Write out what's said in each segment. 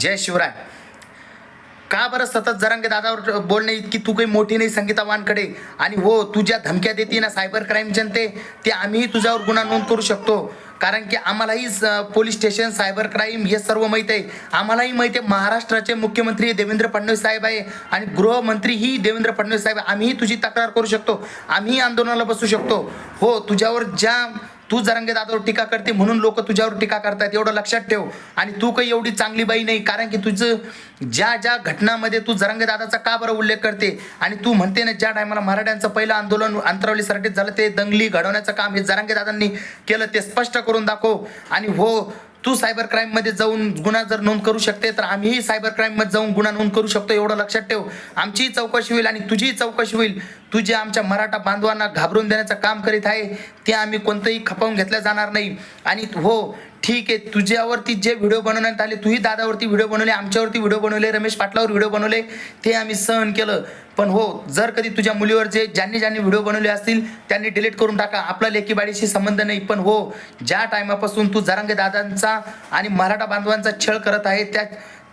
जय शिवराय. का बरं सतत जरांगे दादावर बोलणे इतकी तू काही मोठी नाही संगीतावानकडे आणि हो तुझ्या धमक्या देते ना सायबर क्राईम जनते ते आम्हीही तुझ्यावर गुन्हा नोंद करू शकतो. कारण की आम्हालाही स- पोलीस स्टेशन सायबर क्राईम हे सर्व माहीत आहे. आम्हालाही माहीत आहे महाराष्ट्राचे मुख्यमंत्री देवेंद्र फडणवीस साहेब आहे आणि गृहमंत्रीही देवेंद्र फडणवीस साहेब आहे. आम्हीही तुझी तक्रार करू शकतो. आम्हीही आंदोलनाला बसू शकतो. हो तुझ्यावर ज्या तू जरंगे दादावर टीका करते म्हणून लोक तुझ्यावर टीका करतात एवढं लक्षात ठेव. आणि तू काही एवढी चांगली बाई नाही कारण की तुझं ज्या ज्या घटनामध्ये तू जरंगे दादाचा का बरं उल्लेख करते? आणि तू म्हणते ना ज्या टायमाला मराठ्यांचं पहिलं आंदोलन अंतरावली सराटीत झालं ते दंगली घडवण्याचं काम हे जरांगे दादांनी केलं ते स्पष्ट करून दाखव. आणि हो तू सायबर क्राईममध्ये जाऊन गुन्हा जर नोंद करू शकते तर आम्हीही सायबर क्राईममध्ये जाऊन गुन्हा नोंद करू शकतो एवढं लक्षात ठेव. आमचीही चौकशी होईल आणि तुझीही चौकशी होईल. तू जे आमच्या मराठा बांधवांना घाबरून देण्याचं काम करीत आहे ते आम्ही कोणतंही खपवून घेतलं जाणार नाही. आणि हो ठीक आहे तुझ्यावरती जे व्हिडिओ बनवण्यात आले तूही दादावरती व्हिडिओ बनवले आमच्यावरती व्हिडिओ बनवले रमेश पाटलावर व्हिडिओ बनवले ते आम्ही सहन केलं. पण हो जर कधी तुझ्या मुलीवर जे ज्यांनी ज्यांनी व्हिडिओ बनवले असतील त्यांनी डिलीट करून टाका. आपला लेकीबाडीशी संबंध नाही. पण हो ज्या टायमापासून तू जरांगे दादांचा आणि मराठा बांधवांचा छळ करत आहे त्या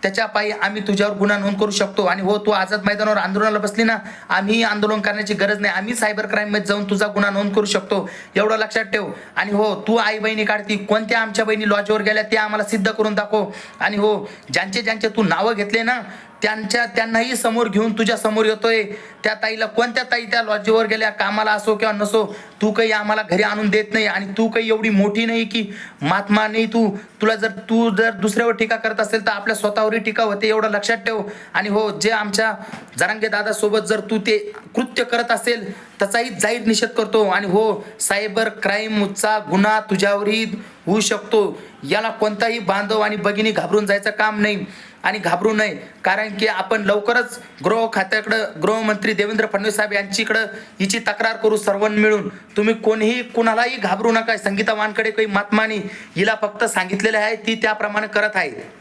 त्याच्या पायी आम्ही तुझ्यावर गुन्हा नोंद करू शकतो. आणि हो तू आझाद मैदानावर आंदोलनाला बसली ना आम्ही आंदोलन करण्याची गरज नाही. आम्ही सायबर क्राईममध्ये जाऊन तुझा गुन्हा नोंद करू शकतो. एवढं लक्षात ठेव. आणि हो तू आई बहिणी काढती. कोणत्या आमच्या बहिणी लॉजवर गेल्या ते आम्हाला सिद्ध करून दाखव. आणि हो ज्यांचे ज्यांचे तू नावं घेतले ना त्यांच्या त्यांनाही समोर घेऊन तुझ्या समोर येतोय. त्या ताईला कोणत्या ताई त्या लॉजीवर गेल्या कामाला असो किंवा नसो तू काही आम्हाला घरी आणून देत नाही आणि तू काही एवढी मोठी नाही की महात्मा नाही तू. तुला जर तू जर दुसऱ्यावर टीका करत असेल तर आपल्या स्वतःवरही टीका होते एवढं लक्षात ठेव. आणि हो जे आमच्या जरांगे दादासोबत जर तू ते कृत्य करत असेल त्याचाही जाहीर निषेध करतो. आणि हो सायबर क्राईमचा गुन्हा तुझ्यावरही होऊ शकतो. याला कोणताही बांधव आणि भगिनी घाबरून जायचं काम नाही. आणि घाबरू नये. कारण की आपण लवकरच गृह खात्याकडं गृहमंत्री देवेंद्र फडणवीस साहेब यांच्याकडं हिची तक्रार करू सर्वांनी मिळून. तुम्ही कोणीही कुणालाही घाबरू नका. संगीता वानकडे काही महात्मानी हिला फक्त सांगितलेले आहे ती त्याप्रमाणे करत आहे.